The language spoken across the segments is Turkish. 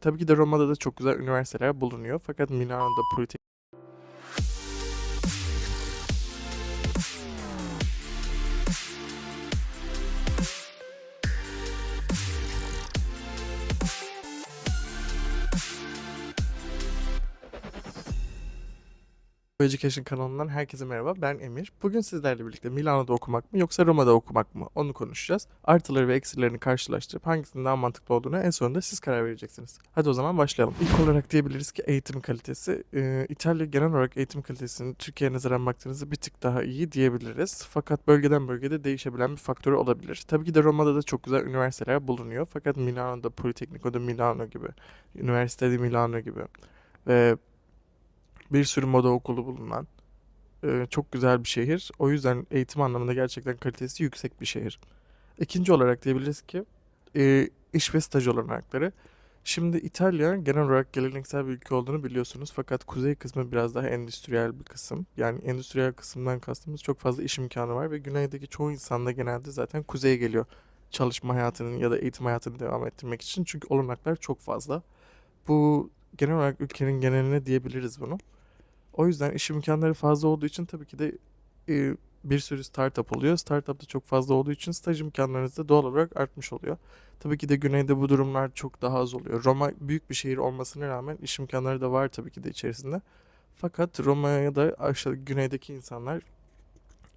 Tabii ki de Roma'da da çok güzel üniversiteler bulunuyor. Fakat Milano'da politik Education kanalından herkese merhaba. Ben Emir. Bugün sizlerle birlikte Milano'da okumak mı yoksa Roma'da okumak mı onu konuşacağız. Artıları ve eksilerini karşılaştırıp hangisinin daha mantıklı olduğunu en sonunda siz karar vereceksiniz. Hadi o zaman başlayalım. İlk olarak diyebiliriz ki eğitim kalitesi. Ee, İtalya genel olarak eğitim kalitesinin Türkiye'ye nazaran baktığınızda bir tık daha iyi diyebiliriz. Fakat bölgeden bölgede değişebilen bir faktörü olabilir. Tabii ki de Roma'da da çok güzel üniversiteler bulunuyor. Fakat Milano'da Politecnico de Milano gibi, Üniversite de Milano gibi ve bir sürü moda okulu bulunan e, çok güzel bir şehir. O yüzden eğitim anlamında gerçekten kalitesi yüksek bir şehir. İkinci olarak diyebiliriz ki e, iş ve staj olanakları. Şimdi İtalya genel olarak geleneksel bir ülke olduğunu biliyorsunuz. Fakat kuzey kısmı biraz daha endüstriyel bir kısım. Yani endüstriyel kısımdan kastımız çok fazla iş imkanı var ve güneydeki çoğu insan da genelde zaten kuzeye geliyor. Çalışma hayatının ya da eğitim hayatını devam ettirmek için. Çünkü olanaklar çok fazla. Bu genel olarak ülkenin geneline diyebiliriz bunu. O yüzden iş imkanları fazla olduğu için tabii ki de e, bir sürü startup oluyor. Startup da çok fazla olduğu için staj imkanlarınız da doğal olarak artmış oluyor. Tabii ki de güneyde bu durumlar çok daha az oluyor. Roma büyük bir şehir olmasına rağmen iş imkanları da var tabii ki de içerisinde. Fakat Roma'ya da aşağı güneydeki insanlar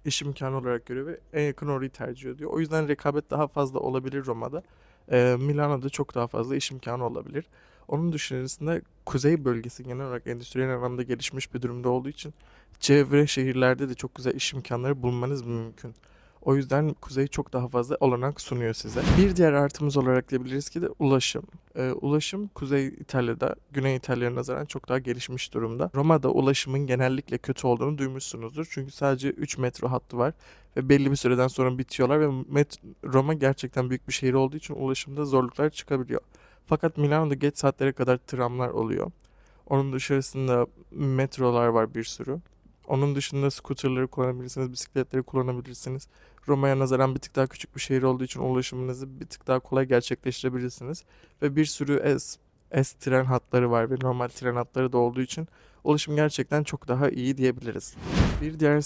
iş imkanı olarak görüyor ve en yakın orayı tercih ediyor. O yüzden rekabet daha fazla olabilir Roma'da. Ee, Milano'da çok daha fazla iş imkanı olabilir. Onun dışında kuzey bölgesi genel olarak endüstriyel anlamda gelişmiş bir durumda olduğu için çevre şehirlerde de çok güzel iş imkanları bulmanız mümkün. O yüzden kuzey çok daha fazla olanak sunuyor size. Bir diğer artımız olarak diyebiliriz ki de ulaşım. Ee, ulaşım Kuzey İtalya'da Güney İtalya'ya nazaran çok daha gelişmiş durumda. Roma'da ulaşımın genellikle kötü olduğunu duymuşsunuzdur. Çünkü sadece 3 metro hattı var ve belli bir süreden sonra bitiyorlar ve Roma gerçekten büyük bir şehir olduğu için ulaşımda zorluklar çıkabiliyor. Fakat Milano'da geç saatlere kadar tramlar oluyor. Onun dışarısında metrolar var bir sürü. Onun dışında scooterları kullanabilirsiniz, bisikletleri kullanabilirsiniz. Roma'ya nazaran bir tık daha küçük bir şehir olduğu için ulaşımınızı bir tık daha kolay gerçekleştirebilirsiniz. Ve bir sürü S, S tren hatları var ve normal tren hatları da olduğu için ulaşım gerçekten çok daha iyi diyebiliriz. Bir diğer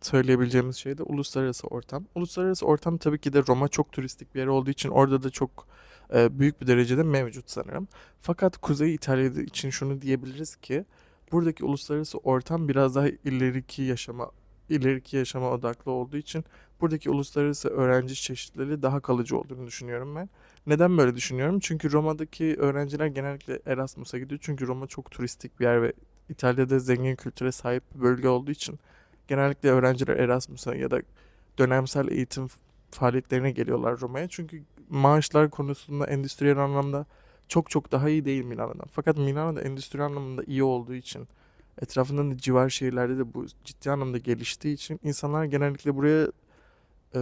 söyleyebileceğimiz şey de uluslararası ortam. Uluslararası ortam tabii ki de Roma çok turistik bir yer olduğu için orada da çok büyük bir derecede mevcut sanırım. Fakat Kuzey İtalya için şunu diyebiliriz ki buradaki uluslararası ortam biraz daha ileriki yaşama ileriki yaşama odaklı olduğu için buradaki uluslararası öğrenci çeşitliliği daha kalıcı olduğunu düşünüyorum ben. Neden böyle düşünüyorum? Çünkü Roma'daki öğrenciler genellikle Erasmus'a gidiyor. Çünkü Roma çok turistik bir yer ve İtalya'da zengin kültüre sahip bir bölge olduğu için genellikle öğrenciler Erasmus'a ya da dönemsel eğitim faaliyetlerine geliyorlar Roma'ya. Çünkü maaşlar konusunda endüstriyel anlamda çok çok daha iyi değil Milano'dan. Fakat Milano'da endüstri anlamında iyi olduğu için etrafında da civar şehirlerde de bu ciddi anlamda geliştiği için insanlar genellikle buraya e,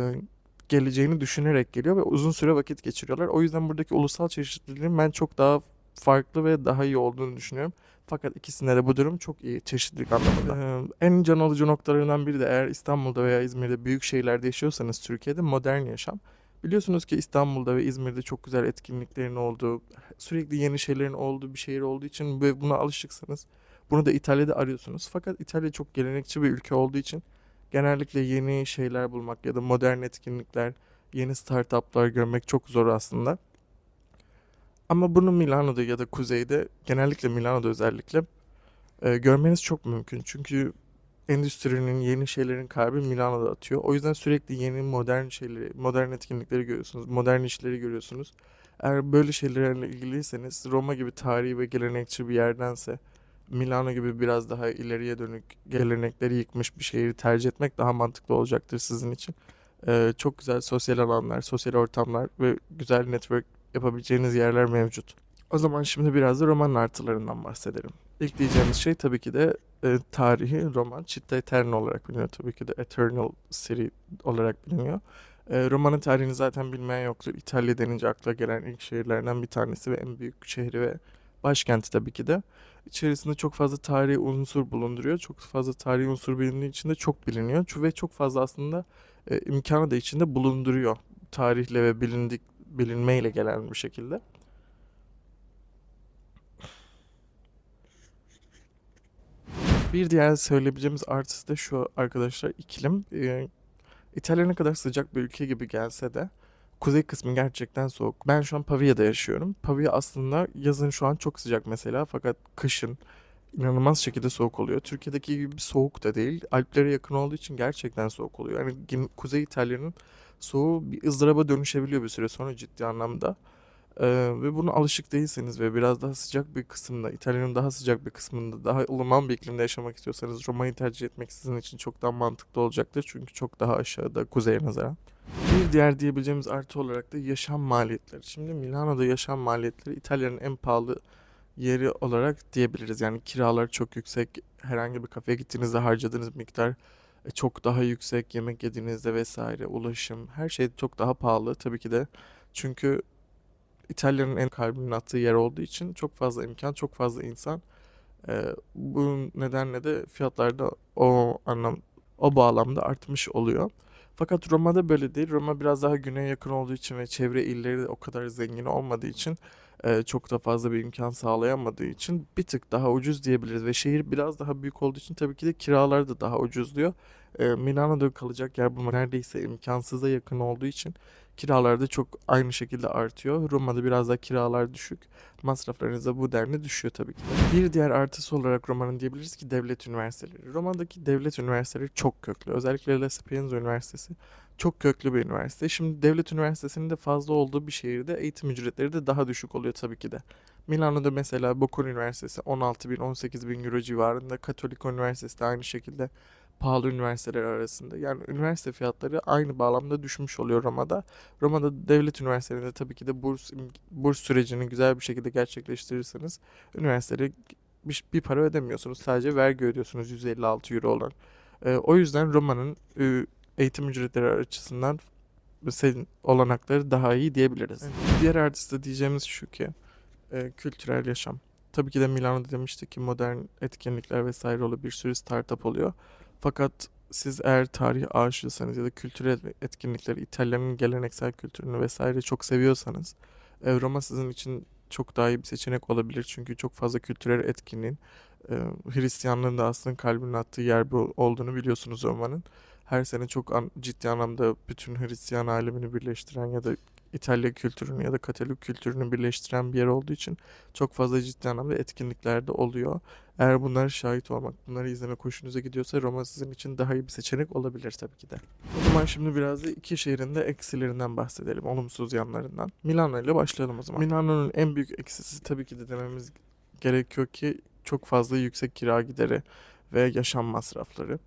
geleceğini düşünerek geliyor ve uzun süre vakit geçiriyorlar. O yüzden buradaki ulusal çeşitliliğin ben çok daha farklı ve daha iyi olduğunu düşünüyorum. Fakat ikisinde de bu durum çok iyi çeşitlilik anlamında. Ee, en can alıcı noktalarından biri de eğer İstanbul'da veya İzmir'de büyük şehirlerde yaşıyorsanız Türkiye'de modern yaşam. Biliyorsunuz ki İstanbul'da ve İzmir'de çok güzel etkinliklerin olduğu, sürekli yeni şeylerin olduğu bir şehir olduğu için ve buna alışıksanız bunu da İtalya'da arıyorsunuz. Fakat İtalya çok gelenekçi bir ülke olduğu için genellikle yeni şeyler bulmak ya da modern etkinlikler, yeni startuplar görmek çok zor aslında. Ama bunu Milano'da ya da kuzeyde, genellikle Milano'da özellikle e, görmeniz çok mümkün. Çünkü endüstrinin, yeni şeylerin kalbi Milano'da atıyor. O yüzden sürekli yeni modern şeyleri, modern etkinlikleri görüyorsunuz, modern işleri görüyorsunuz. Eğer böyle şeylerle ilgiliyseniz Roma gibi tarihi ve gelenekçi bir yerdense Milano gibi biraz daha ileriye dönük gelenekleri yıkmış bir şehri tercih etmek daha mantıklı olacaktır sizin için. Ee, çok güzel sosyal alanlar, sosyal ortamlar ve güzel network yapabileceğiniz yerler mevcut. O zaman şimdi biraz da romanın artılarından bahsedelim. İlk diyeceğimiz şey tabii ki de e, tarihi roman Città Eterna olarak biliniyor. Tabii ki de Eternal City olarak biliniyor. E, romanın tarihini zaten bilmeyen yoktur. İtalya denince akla gelen ilk şehirlerden bir tanesi ve en büyük şehri ve başkenti tabii ki de. İçerisinde çok fazla tarihi unsur bulunduruyor. Çok fazla tarihi unsur bilindiği için de çok biliniyor. Ve çok fazla aslında e, imkanı da içinde bulunduruyor. Tarihle ve bilindik bilinmeyle gelen bir şekilde. Bir diğer söyleyebileceğimiz artısı da şu arkadaşlar iklim. Ee, İtalya ne kadar sıcak bir ülke gibi gelse de kuzey kısmı gerçekten soğuk. Ben şu an Pavia'da yaşıyorum. Pavia aslında yazın şu an çok sıcak mesela fakat kışın inanılmaz şekilde soğuk oluyor. Türkiye'deki gibi soğuk da değil. Alplere yakın olduğu için gerçekten soğuk oluyor. Yani Kuzey İtalya'nın soğuğu bir ızdıraba dönüşebiliyor bir süre sonra ciddi anlamda. Ee, ve buna alışık değilseniz ve biraz daha sıcak bir kısımda, İtalya'nın daha sıcak bir kısmında, daha ılıman bir iklimde yaşamak istiyorsanız Roma'yı tercih etmek sizin için çok daha mantıklı olacaktır. Çünkü çok daha aşağıda kuzeye nazaran. Bir diğer diyebileceğimiz artı olarak da yaşam maliyetleri. Şimdi Milano'da yaşam maliyetleri İtalya'nın en pahalı yeri olarak diyebiliriz. Yani kiralar çok yüksek. Herhangi bir kafeye gittiğinizde harcadığınız miktar e, çok daha yüksek. Yemek yediğinizde vesaire, ulaşım, her şey çok daha pahalı tabii ki de. Çünkü İtalya'nın en kalbinin attığı yer olduğu için çok fazla imkan, çok fazla insan. Ee, bu nedenle de fiyatlar da o anlam o bağlamda artmış oluyor. Fakat Roma'da böyle değil. Roma biraz daha güneye yakın olduğu için ve çevre illeri de o kadar zengin olmadığı için e, çok da fazla bir imkan sağlayamadığı için bir tık daha ucuz diyebiliriz ve şehir biraz daha büyük olduğu için tabii ki de kiralar da daha ucuz diyor. E, Milano'da kalacak yer bulmak neredeyse imkansıza yakın olduğu için kiralar da çok aynı şekilde artıyor. Roma'da biraz daha kiralar düşük. Masraflarınız da bu denli düşüyor tabii ki. Bir diğer artısı olarak Roma'nın diyebiliriz ki devlet üniversiteleri. Roma'daki devlet üniversiteleri çok köklü. Özellikle La Sapienza Üniversitesi çok köklü bir üniversite. Şimdi devlet üniversitesinin de fazla olduğu bir şehirde eğitim ücretleri de daha düşük oluyor tabii ki de. Milano'da mesela Bocconi Üniversitesi 16 bin 18 bin euro civarında. Katoliko Üniversitesi de aynı şekilde pahalı üniversiteler arasında. Yani üniversite fiyatları aynı bağlamda düşmüş oluyor Roma'da. Roma'da devlet üniversitelerinde tabii ki de burs burs sürecini güzel bir şekilde gerçekleştirirseniz üniversitelere bir, bir para ödemiyorsunuz. Sadece vergi ödüyorsunuz 156 euro olan. Ee, o yüzden Roma'nın e, eğitim ücretleri açısından senin olanakları daha iyi diyebiliriz. Diğer artısı da diyeceğimiz şu ki e, kültürel yaşam. Tabii ki de Milano'da demiştik ki modern etkinlikler vesaire oluyor. Bir sürü startup oluyor. Fakat siz eğer tarih aşığısanız ya da kültürel etkinlikleri, İtalya'nın geleneksel kültürünü vesaire çok seviyorsanız e, Roma sizin için çok daha iyi bir seçenek olabilir. Çünkü çok fazla kültürel etkinliğin e, Hristiyanlığın da aslında kalbinin attığı yer bu olduğunu biliyorsunuz Roma'nın. Her sene çok an, ciddi anlamda bütün Hristiyan alemini birleştiren ya da İtalya kültürünü ya da Katolik kültürünü birleştiren bir yer olduğu için çok fazla ciddi anlamda etkinlikler de oluyor. Eğer bunlara şahit olmak, bunları izlemek hoşunuza gidiyorsa Roma sizin için daha iyi bir seçenek olabilir tabii ki de. O zaman şimdi biraz da iki şehrin de eksilerinden bahsedelim, olumsuz yanlarından. Milano ile başlayalım o zaman. Milano'nun en büyük eksisi tabii ki de dememiz gerekiyor ki çok fazla yüksek kira gideri ve yaşam masrafları.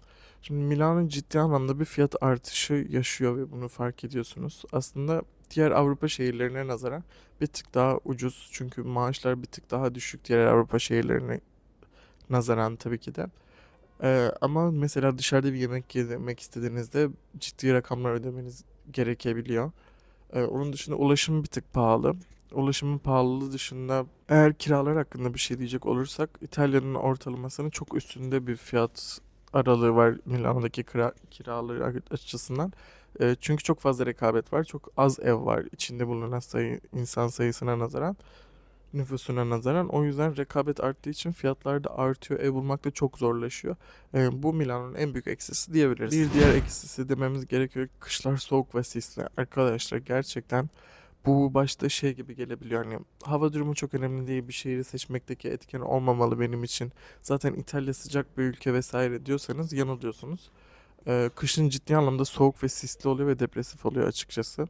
Şimdi Milano ciddi anlamda bir fiyat artışı yaşıyor ve bunu fark ediyorsunuz. Aslında diğer Avrupa şehirlerine nazaran bir tık daha ucuz. Çünkü maaşlar bir tık daha düşük diğer Avrupa şehirlerine nazaran tabii ki de. Ee, ama mesela dışarıda bir yemek yemek istediğinizde ciddi rakamlar ödemeniz gerekebiliyor. Ee, onun dışında ulaşım bir tık pahalı. Ulaşımın pahalılığı dışında eğer kiralar hakkında bir şey diyecek olursak İtalya'nın ortalamasının çok üstünde bir fiyat aralığı var Milano'daki kira, kiraları açısından. E, çünkü çok fazla rekabet var. Çok az ev var içinde bulunan sayı, insan sayısına nazaran, nüfusuna nazaran. O yüzden rekabet arttığı için fiyatlar da artıyor. Ev bulmak da çok zorlaşıyor. E, bu Milano'nun en büyük eksisi diyebiliriz. Bir diğer eksisi dememiz gerekiyor. Kışlar soğuk ve sisli. Arkadaşlar gerçekten bu başta şey gibi gelebiliyor. Hani hava durumu çok önemli değil. Bir şehri seçmekteki etken olmamalı benim için. Zaten İtalya sıcak bir ülke vesaire diyorsanız yanılıyorsunuz. Ee, kışın ciddi anlamda soğuk ve sisli oluyor ve depresif oluyor açıkçası.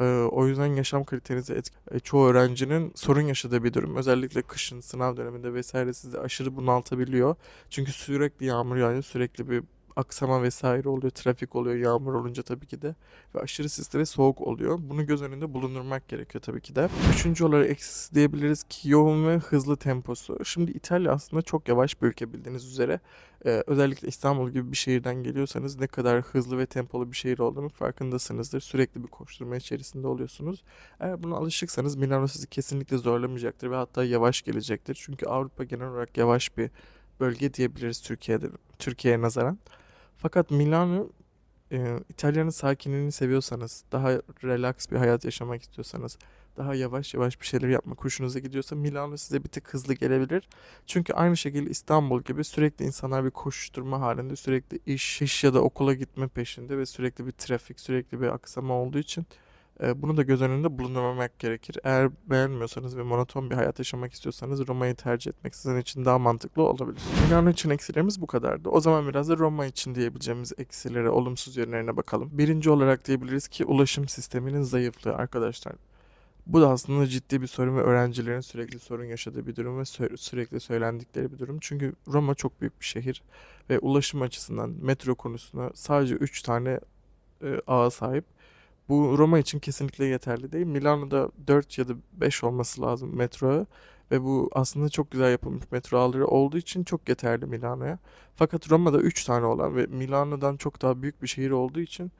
Ee, o yüzden yaşam kalitenizi etk e, çoğu öğrencinin sorun yaşadığı bir durum. Özellikle kışın sınav döneminde vesaire sizi aşırı bunaltabiliyor. Çünkü sürekli yağmur yağıyor, sürekli bir aksama vesaire oluyor, trafik oluyor yağmur olunca tabii ki de ve aşırı sisli ve soğuk oluyor. Bunu göz önünde bulundurmak gerekiyor tabii ki de. Üçüncü olarak eksisi diyebiliriz ki yoğun ve hızlı temposu. Şimdi İtalya aslında çok yavaş bir ülke bildiğiniz üzere. Ee, özellikle İstanbul gibi bir şehirden geliyorsanız ne kadar hızlı ve tempolu bir şehir olduğunu farkındasınızdır. Sürekli bir koşturma içerisinde oluyorsunuz. Eğer buna alışıksanız Milano sizi kesinlikle zorlamayacaktır ve hatta yavaş gelecektir. Çünkü Avrupa genel olarak yavaş bir bölge diyebiliriz Türkiye'de Türkiye'ye nazaran. Fakat Milano e, İtalya'nın sakinliğini seviyorsanız, daha relax bir hayat yaşamak istiyorsanız, daha yavaş yavaş bir şeyler yapmak hoşunuza gidiyorsa Milano size bir tık hızlı gelebilir. Çünkü aynı şekilde İstanbul gibi sürekli insanlar bir koşuşturma halinde, sürekli iş, iş ya da okula gitme peşinde ve sürekli bir trafik, sürekli bir aksama olduğu için bunu da göz önünde bulundurmamak gerekir. Eğer beğenmiyorsanız ve monoton bir hayat yaşamak istiyorsanız Roma'yı tercih etmek sizin için daha mantıklı olabilir. Milano için eksilerimiz bu kadardı. O zaman biraz da Roma için diyebileceğimiz eksilere, olumsuz yönlerine bakalım. Birinci olarak diyebiliriz ki ulaşım sisteminin zayıflığı arkadaşlar. Bu da aslında ciddi bir sorun ve öğrencilerin sürekli sorun yaşadığı bir durum ve sü- sürekli söylendikleri bir durum. Çünkü Roma çok büyük bir şehir ve ulaşım açısından metro konusunda sadece 3 tane e, ağa sahip. Bu Roma için kesinlikle yeterli değil. Milano'da 4 ya da 5 olması lazım metro ve bu aslında çok güzel yapılmış metro ağları olduğu için çok yeterli Milano'ya. Fakat Roma'da 3 tane olan ve Milano'dan çok daha büyük bir şehir olduğu için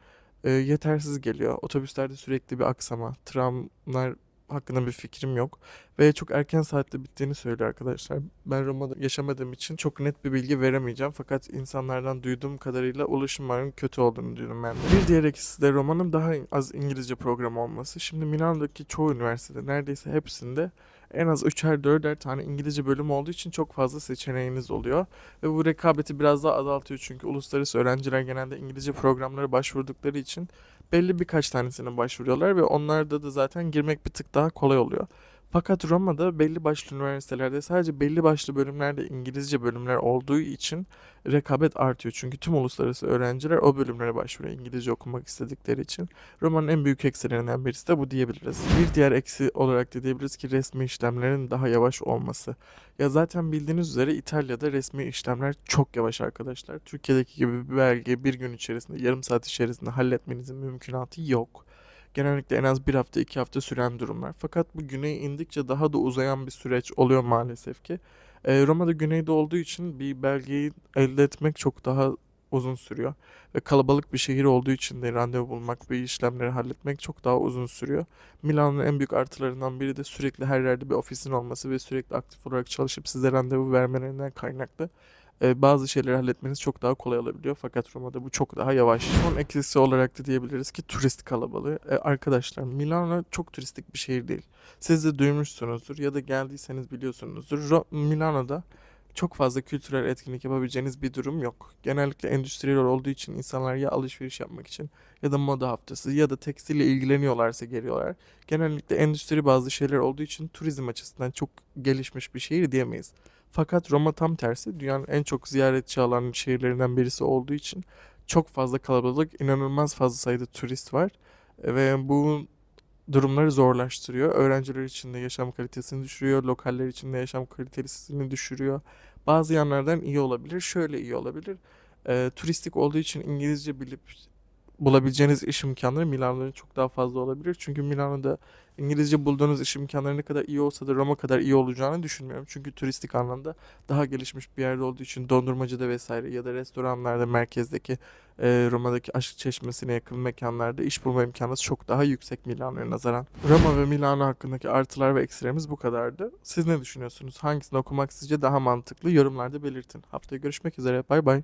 e, yetersiz geliyor. Otobüslerde sürekli bir aksama, tramlar hakkında bir fikrim yok ve çok erken saatte bittiğini söylüyor arkadaşlar. Ben Roma'da yaşamadığım için çok net bir bilgi veremeyeceğim fakat insanlardan duyduğum kadarıyla ulaşımların kötü olduğunu duydum ben de. Bir diğer eksisi de Roma'nın daha az İngilizce programı olması. Şimdi Milano'daki çoğu üniversitede neredeyse hepsinde en az 3'er 4'er tane İngilizce bölüm olduğu için çok fazla seçeneğiniz oluyor. Ve bu rekabeti biraz daha azaltıyor çünkü uluslararası öğrenciler genelde İngilizce programlara başvurdukları için belli birkaç tanesine başvuruyorlar ve onlarda da zaten girmek bir tık daha kolay oluyor. Fakat Roma'da belli başlı üniversitelerde sadece belli başlı bölümlerde İngilizce bölümler olduğu için rekabet artıyor. Çünkü tüm uluslararası öğrenciler o bölümlere başvuruyor İngilizce okumak istedikleri için. Roma'nın en büyük eksilerinden birisi de bu diyebiliriz. Bir diğer eksi olarak da diyebiliriz ki resmi işlemlerin daha yavaş olması. Ya zaten bildiğiniz üzere İtalya'da resmi işlemler çok yavaş arkadaşlar. Türkiye'deki gibi bir belgeyi bir gün içerisinde, yarım saat içerisinde halletmenizin mümkünatı yok. Genellikle en az bir hafta, iki hafta süren durumlar. Fakat bu güneye indikçe daha da uzayan bir süreç oluyor maalesef ki. Ee, Roma'da güneyde olduğu için bir belgeyi elde etmek çok daha uzun sürüyor. Ve kalabalık bir şehir olduğu için de randevu bulmak ve işlemleri halletmek çok daha uzun sürüyor. Milano'nun en büyük artılarından biri de sürekli her yerde bir ofisin olması ve sürekli aktif olarak çalışıp size randevu vermelerinden kaynaklı. Ee, bazı şeyleri halletmeniz çok daha kolay olabiliyor fakat Roma'da bu çok daha yavaş. Son eksisi olarak da diyebiliriz ki turist kalabalığı. Ee, arkadaşlar Milano çok turistik bir şehir değil. Siz de duymuşsunuzdur ya da geldiyseniz biliyorsunuzdur. Ro- Milano'da çok fazla kültürel etkinlik yapabileceğiniz bir durum yok. Genellikle endüstriyel olduğu için insanlar ya alışveriş yapmak için ya da moda haftası ya da tekstille ilgileniyorlarsa geliyorlar. Genellikle endüstri bazı şeyler olduğu için turizm açısından çok gelişmiş bir şehir diyemeyiz. Fakat Roma tam tersi dünyanın en çok ziyaretçi alan şehirlerinden birisi olduğu için çok fazla kalabalık, inanılmaz fazla sayıda turist var ve bu durumları zorlaştırıyor. Öğrenciler için de yaşam kalitesini düşürüyor, lokaller için de yaşam kalitesini düşürüyor. Bazı yanlardan iyi olabilir, şöyle iyi olabilir. Ee, turistik olduğu için İngilizce bilip bulabileceğiniz iş imkanları Milano'da çok daha fazla olabilir. Çünkü Milano'da İngilizce bulduğunuz iş imkanları ne kadar iyi olsa da Roma kadar iyi olacağını düşünmüyorum. Çünkü turistik anlamda daha gelişmiş bir yerde olduğu için dondurmacıda vesaire ya da restoranlarda merkezdeki e, Roma'daki aşk çeşmesine yakın mekanlarda iş bulma imkanınız çok daha yüksek Milano'ya nazaran. Roma ve Milano hakkındaki artılar ve eksilerimiz bu kadardı. Siz ne düşünüyorsunuz? Hangisini okumak sizce daha mantıklı? Yorumlarda belirtin. Haftaya görüşmek üzere. Bay bay.